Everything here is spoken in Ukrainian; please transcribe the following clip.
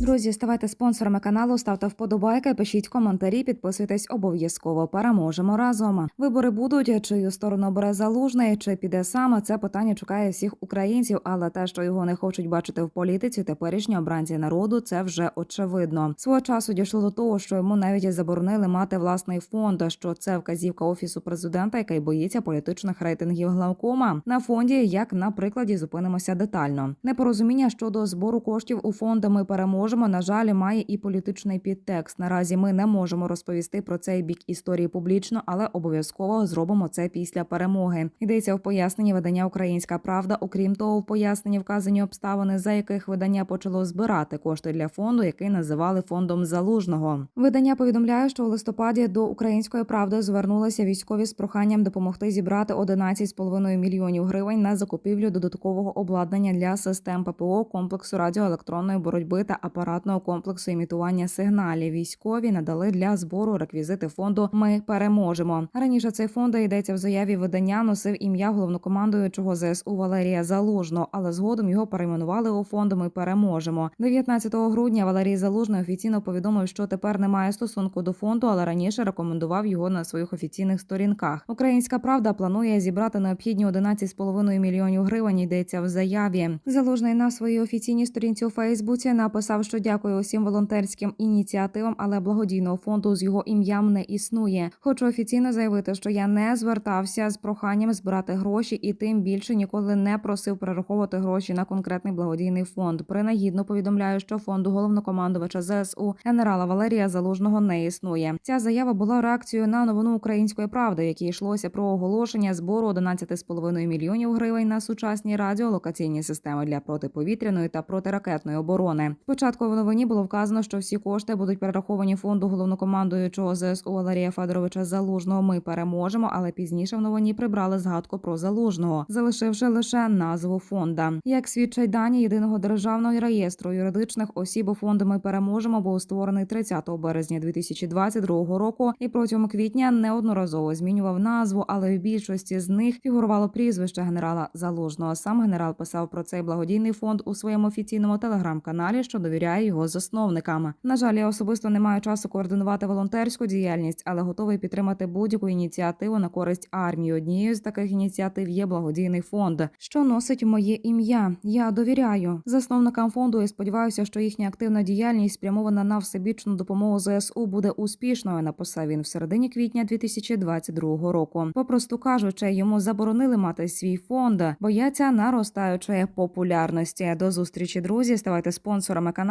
друзі, ставайте спонсорами каналу, ставте вподобайки, пишіть коментарі, підписуйтесь обов'язково. Переможемо разом. Вибори будуть, чию сторону бере залужний, чи піде саме. Це питання чекає всіх українців, але те, що його не хочуть бачити в політиці, теперішні обранці народу, це вже очевидно. Свого часу дійшло до того, що йому навіть заборонили мати власний фонд. Що це вказівка офісу президента, який боїться політичних рейтингів главкома. На фонді, як на прикладі, зупинимося детально. Непорозуміння щодо збору коштів у фонд ми переможемо. На жаль, має і політичний підтекст. Наразі ми не можемо розповісти про цей бік історії публічно, але обов'язково зробимо це після перемоги. Йдеться в поясненні видання Українська Правда. Окрім того, в поясненні вказані обставини, за яких видання почало збирати кошти для фонду, який називали фондом залужного. Видання повідомляє, що у листопаді до української правди звернулися військові з проханням допомогти зібрати 11,5 мільйонів гривень на закупівлю додаткового обладнання для систем ППО, комплексу радіоелектронної боротьби та апаратного комплексу імітування сигналів. Військові надали для збору реквізити фонду. Ми переможемо. Раніше цей фонд йдеться в заяві видання. Носив ім'я головнокомандуючого ЗСУ Валерія Залужного, але згодом його перейменували у фонд. Ми переможемо. 19 грудня Валерій Залужний офіційно повідомив, що тепер немає стосунку до фонду, але раніше рекомендував його на своїх офіційних сторінках. Українська правда планує зібрати необхідні 11,5 мільйонів гривень. Йдеться в заяві. Залужний на своїй офіційній сторінці у Фейсбуці написав, що дякує усім волонтерським ініціативам, але благодійного фонду з його ім'ям не існує. Хочу офіційно заявити, що я не звертався з проханням збирати гроші, і тим більше ніколи не просив перераховувати гроші на конкретний благодійний фонд. Принагідно повідомляю, що фонду головнокомандувача ЗСУ генерала Валерія Залужного не існує. Ця заява була реакцією на новину української правди, якій йшлося про оголошення збору 11,5 мільйонів гривень на сучасні радіолокаційні системи для протиповітряної та протиракетної оборони. Спочатку в новині було вказано, що всі кошти будуть перераховані фонду головнокомандуючого ЗСУ Валерія Федоровича Залужного. Ми переможемо, але пізніше в новині прибрали згадку про залужного, залишивши лише назву фонда. Як свідчать дані єдиного державного реєстру юридичних осіб фонду Ми переможемо був створений 30 березня 2022 року, і протягом квітня неодноразово змінював назву, але в більшості з них фігурувало прізвище генерала Залужного. Сам генерал писав про цей благодійний фонд у своєму офіційному телеграм-каналі, що довіряє його засновникам. На жаль, я особисто не маю часу координувати волонтерську діяльність, але готовий підтримати будь-яку ініціативу на користь армії. Однією з таких ініціатив є благодійний фонд, що носить моє ім'я. Я довіряю засновникам фонду і сподіваюся, що їхня активна діяльність спрямована на всебічну допомогу ЗСУ буде успішною. Написав він в середині квітня 2022 року. Попросту кажучи, йому заборонили мати свій фонд, бояться наростаючої популярності. До зустрічі, друзі. Ставайте спонсорами